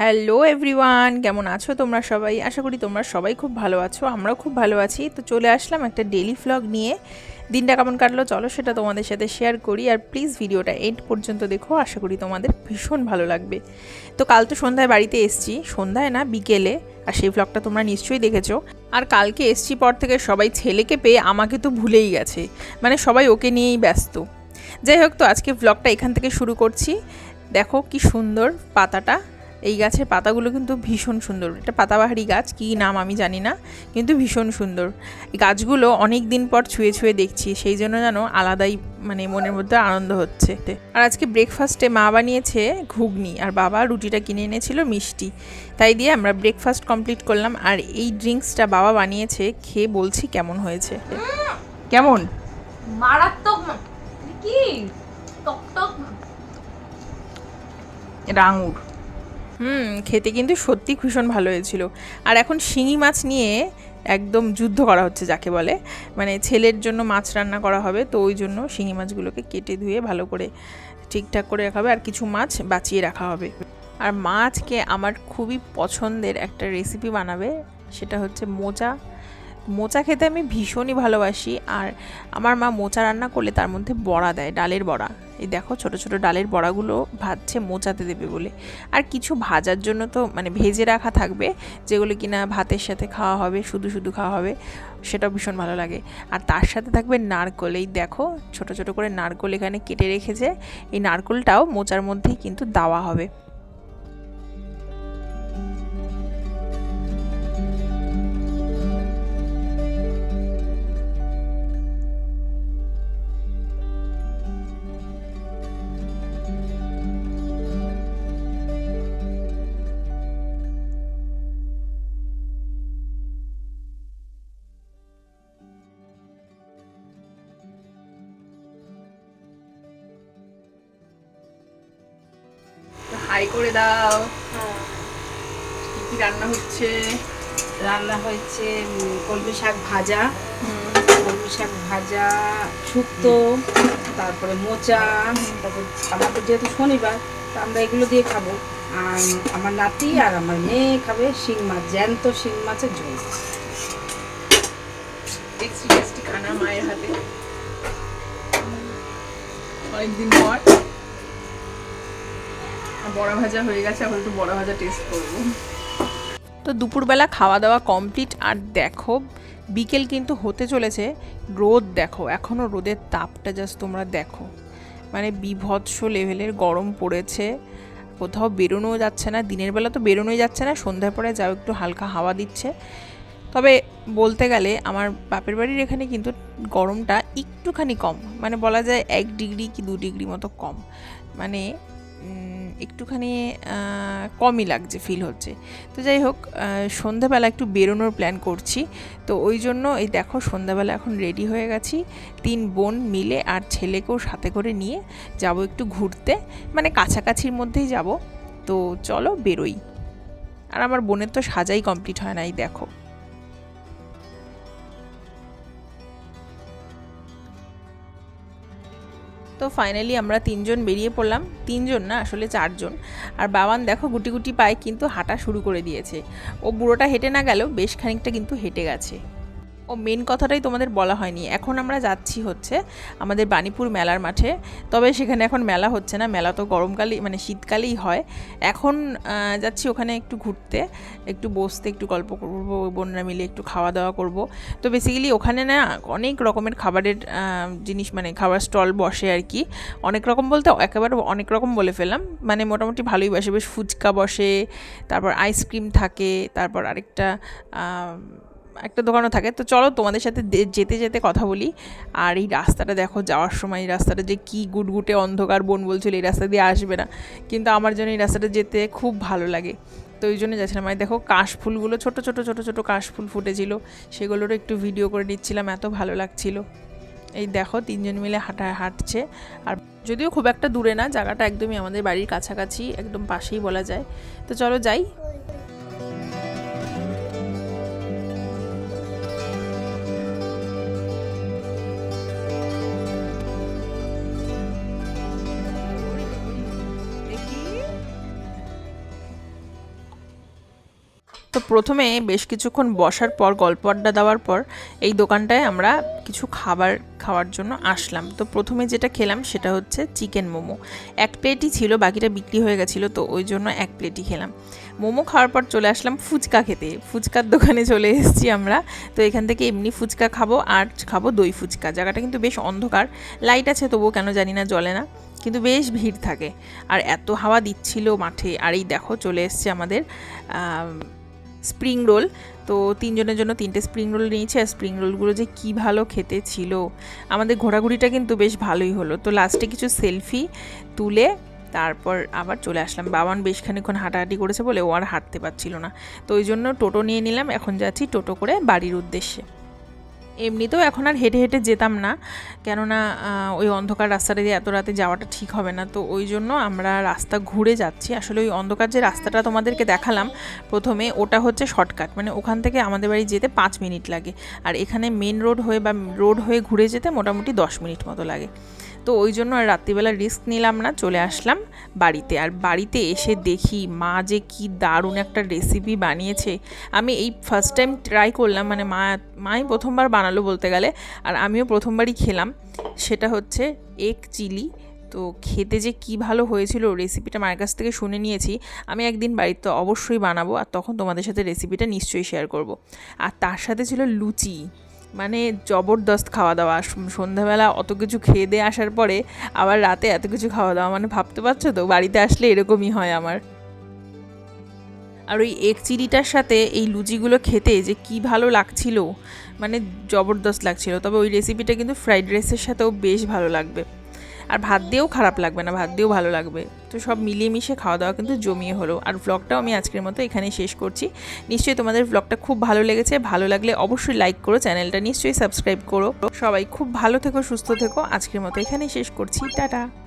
Hello everyone কেমন আছো তোমরা সবাই? আশা করি তোমরা সবাই খুব ভালো আছো, আমরাও খুব ভালো আছি। তো চলে আসলাম একটা ডেলি ফ্লগ নিয়ে। দিনটা কেমন কাটলো চলো সেটা তোমাদের সাথে শেয়ার করি। আর প্লিজ ভিডিওটা এন্ড পর্যন্ত দেখো, আশা করি তোমাদের ভীষণ ভালো লাগবে। তো কাল তো সন্ধ্যায় বাড়িতে এসছি, সন্ধ্যায় না, বিকেলে। আর সেই ব্লগটা তোমরা নিশ্চয়ই দেখেছ। আর কালকে এসছি পর থেকে সবাই ছেলেকে পেয়ে আমাকে তো ভুলেই গেছে। মানে সবাই ওকে নিয়েই ব্যস্ত। যাই হোক, তো আজকে ব্লগটা এখান থেকে শুরু করছি। দেখো কি সুন্দর পাতাটা। এই গাছের পাতাগুলো কিন্তু ভীষণ সুন্দর। এটা পাতাবাহারি গাছ কী নাম আমি জানি না কিন্তু ভীষণ সুন্দর। গাছগুলো অনেক দিন পর ছুঁয়ে ছুঁয়ে দেখছি সেই জন্য যেন আলাদাই মানে মনের মধ্যে আনন্দ হচ্ছে। আর আজকে ব্রেকফাস্টে মা বানিয়েছে ঘুগনি আর বাবা রুটিটা কিনে এনেছিল মিষ্টি। তাই দিয়ে আমরা ব্রেকফাস্ট কমপ্লিট করলাম আর এই ড্রিঙ্কসটা বাবা বানিয়েছে খেয়ে বলছি কেমন হয়েছে। কেমন? মারাত্মক। কি? টক টক এটা আঙুর। হুম, খেতে কিন্তু সত্যি ভীষণ ভালো হয়েছিল। আর এখন শিঙি মাছ নিয়ে একদম যুদ্ধ করা হচ্ছে যাকে বলে। মানে ছেলের জন্য মাছ রান্না করা হবে, তো ওই জন্য শিঙি মাছগুলোকে কেটে ধুয়ে ভালো করে ঠিকঠাক করে রাখা হবে, আর কিছু মাছ বাঁচিয়ে রাখা হবে। আর মাছকে আমার খুবই পছন্দের একটা রেসিপি বানাবে, সেটা হচ্ছে মোচা। মোচা খেতে আমি ভীষণই ভালোবাসি, আর আমার মা মোচা রান্না করলে তার মধ্যে বড়া দেয়, ডালের বড়া। এই দেখো ছোট ছোট ডালের বড়াগুলো ভাজছে, মোচাতে দেবে বলে। আর কিছু ভাজার জন্য তো মানে ভেজে রাখা থাকবে, যেগুলো কিনা ভাতের সাথে খাওয়া হবে, শুধু শুধু খাওয়া হবে সেটা ভীষণ ভালো লাগে। আর তার সাথে থাকবে নারকল। এই দেখো ছোট ছোট করে নারকল এখানে কেটে রেখেছে। এই নারকলটাও মোচার মধ্যেই কিন্তু দেওয়া হবে। হাই করে দাও। কি কি রান্না হচ্ছে? রান্না হয়েছে কলমি শাক ভাজা কলমি শাক ভাজা শুক্তো তারপরে মোচা তারপর আমাদের যেহেতু শনিবার তো আমরা এগুলো দিয়ে খাব। আর আমার নাতি আর আমার মেয়ে খাবে শিং মাছ জ্যান্ত শিং মাছের ঝোল। টেস্টি টেস্টি খানা মায়ের হাতে। অনেকদিন পর। বড়া ভাজা হয়ে গেছে, এখন একটু বড়া ভাজা টেস্ট করব। তো দুপুরবেলা খাওয়া দাওয়া কমপ্লিট আর দেখো, বিকেল কিন্তু হতে চলেছে, রোদ দেখো এখনও রোদের তাপটা জাস্ট তোমরা দেখো। মানে বিভৎস লেভেলের গরম পড়েছে, কোথাও বেরোনোও যাচ্ছে না, দিনের বেলা তো বেরোনোই যাচ্ছে না, সন্ধ্যার পরে যাও একটু হালকা হাওয়া দিচ্ছে। তবে বলতে গেলে, আমার বাপের বাড়ির এখানে কিন্তু গরমটা একটুখানি কম মানে বলা যায় এক ডিগ্রি কি দু ডিগ্রি মতো কম। মানে একটুখানি কমই লাগছে ফিল হচ্ছে। তো যাই হোক সন্ধ্যাবেলা একটু বেরোনোর প্ল্যান করছি। তো ওই জন্য এই দেখো সন্ধ্যাবেলা এখন রেডি হয়ে গেছি। তিন বোন মিলে আর ছেলেকেও সাথে করে নিয়ে যাব একটু ঘুরতে। মানে কাছাকাছির মধ্যেই যাব। তো চলো বেরোই। আর আমার বোনের তো সাজাই কমপ্লিট হয় না, এই দেখো। তো ফাইনালি আমরা তিনজন বেরিয়ে পড়লাম। তিনজন না, আসলে চারজন। আর বাবান দেখো গুটি গুটি পায়ে কিন্তু হাঁটা শুরু করে দিয়েছে। ও বুড়োটা হেঁটে না গেলেও বেশ খানিকটা কিন্তু হেঁটে গেছে। ও মেন কথাটাই তোমাদের বলা হয়নি। এখন আমরা যাচ্ছি হচ্ছে আমাদের বাণীপুর মেলার মাঠে। তবে সেখানে এখন মেলা হচ্ছে না, মেলা তো গরমকালেই মানে শীতকালেই হয়। এখন যাচ্ছি ওখানে একটু ঘুরতে, একটু বসতে, একটু গল্প করব বোনরা মিলে একটু খাওয়া দাওয়া করব। তো বেসিক্যালি ওখানে না অনেক রকমের খাবারের জিনিস মানে খাবার স্টল বসে আর কি। অনেক রকম বলতে একেবারে অনেক রকম বলে ফেললাম। মানে মোটামুটি ভালোই বসে, বেশ ফুচকা বসে, তারপর আইসক্রিম থাকে, তারপর আরেকটা একটা দোকানও থাকে। তো চলো তোমাদের সাথে যেতে যেতে কথা বলি। আর এই রাস্তাটা দেখো, যাওয়ার সময় এই রাস্তাটা যে কি গুটগুটে অন্ধকার বোন বলছিল, এই রাস্তা দিয়ে আসবে না। কিন্তু আমার জন্য এই রাস্তাটা যেতে খুব ভালো লাগে। তো ওই জন্য যাচ্ছিলাম। আর দেখো কাশফুলগুলো ছোট ছোট ছোট ছোট কাশফুল ফুটেছিল। সেগুলোরও একটু ভিডিও করে নিচ্ছিলাম, এত ভালো লাগছিল। এই দেখো, তিনজন মিলে হাঁটা, হাঁটছে। আর যদিও খুব একটা দূরে না, জায়গাটা একদমই আমাদের বাড়ির কাছাকাছি, একদম পাশেই বলা যায়। তো চলো যাই। তো প্রথমে বেশ কিছুক্ষণ বসার পর, গল্প আড্ডা দেওয়ার পর এই দোকানটায় আমরা কিছু খাবার খাওয়ার জন্য আসলাম। তো প্রথমে যেটা খেলাম সেটা হচ্ছে চিকেন মোমো। এক প্লেটই ছিল, বাকিটা বিক্রি হয়ে গেছিল, তো ওই জন্য এক প্লেটই খেলাম। মোমো খাওয়ার পর চলে আসলাম ফুচকা খেতে। ফুচকার দোকানে চলে এসেছি আমরা। তো এখান থেকে এমনি ফুচকা খাব আর খাব দই ফুচকা। জায়গাটা কিন্তু বেশ অন্ধকার। লাইট আছে, তবুও কেন জানি না, জ্বলে না। কিন্তু বেশ ভিড় থাকে। আর এত হাওয়া দিচ্ছিল মাঠে। আর এই দেখো, চলে এসছে আমাদের স্প্রিং রোল। তো তিনজনের জন্য তিনটে স্প্রিং রোল নিয়েছি আর স্প্রিং রোলগুলো যে কী ভালো খেতে ছিল। আমাদের ঘোরাঘুরিটা কিন্তু বেশ ভালোই হলো। তো লাস্টে কিছু সেলফি তুলে তারপর আবার চলে আসলাম। বাবান বেশ খানিক্ষণ হাঁটাহাঁটি করেছে বলে ও আর হাঁটতে পারছিল না। তো ওই জন্য টোটো নিয়ে নিলাম। এখন যাচ্ছি টোটো করে বাড়ির উদ্দেশ্যে। এমনিতেও এখন আর হেঁটে হেঁটে যেতাম না। কেননা ওই অন্ধকার রাস্তাটা দিয়ে এত রাতে যাওয়াটা ঠিক হবে না। তো ওই জন্য আমরা রাস্তা ঘুরে যাচ্ছি। আসলে ওই অন্ধকার যে রাস্তাটা তোমাদেরকে দেখালাম প্রথমে, ওটা হচ্ছে শর্টকাট। মানে ওখান থেকে আমাদের বাড়ি যেতে পাঁচ মিনিট লাগে। আর এখানে মেন রোড হয়ে বা রোড হয়ে ঘুরে যেতে মোটামুটি দশ মিনিট মতো লাগে। তো ওই জন্য আর রাত্রিবেলা রিস্ক নিলাম না, চলে আসলাম বাড়িতে। আর বাড়িতে এসে দেখি মা যে কি দারুণ একটা রেসিপি বানিয়েছে। আমি এই ফার্স্ট টাইম ট্রাই করলাম মানে মা, মাই প্রথমবার বানালো বলতে গেলে, আর আমিও প্রথমবারই খেলাম। সেটা হচ্ছে এগ চিলি তো খেতে যে কি ভালো হয়েছিল রেসিপিটা মায়ের কাছ থেকে শুনে নিয়েছি। আমি একদিন বাড়িতে অবশ্যই বানাবো, আর তখন তোমাদের সাথে রেসিপিটা নিশ্চয়ই শেয়ার করব। আর তার সাথে ছিল লুচি। মানে জবরদস্ত খাওয়া দাওয়া। সন্ধ্যাবেলা অত কিছু খেয়ে দিয়ে আসার পরে আবার রাতে এত কিছু খাওয়া দাওয়া। মানে ভাবতে পারছ তো? বাড়িতে আসলে এরকমই হয় আমার। আর ওই এক চিলিটার সাথে এই লুচিগুলো খেতে যে কি ভালো লাগছিল? মানে জবরদস্ত লাগছিল। তবে ওই রেসিপিটা কিন্তু ফ্রাইড রাইসের সাথেও বেশ ভালো লাগবে। আর ভাত দিয়েও খারাপ লাগবে না, ভাত দিয়েও ভালো লাগবে। তো সব মিলিয়ে মিশে খাওয়া দাওয়া কিন্তু জমিয়ে হলো। আর ব্লগটাও আমি আজকের মতো এখানেই শেষ করছি। নিশ্চয়ই তোমাদের ব্লগটা খুব ভালো লেগেছে। ভালো লাগলে অবশ্যই লাইক করো, চ্যানেলটা নিশ্চয়ই সাবস্ক্রাইব করো। সবাই খুব ভালো থেকো, সুস্থ থেকো। আজকের মতো এখানেই শেষ করছি। টাটা!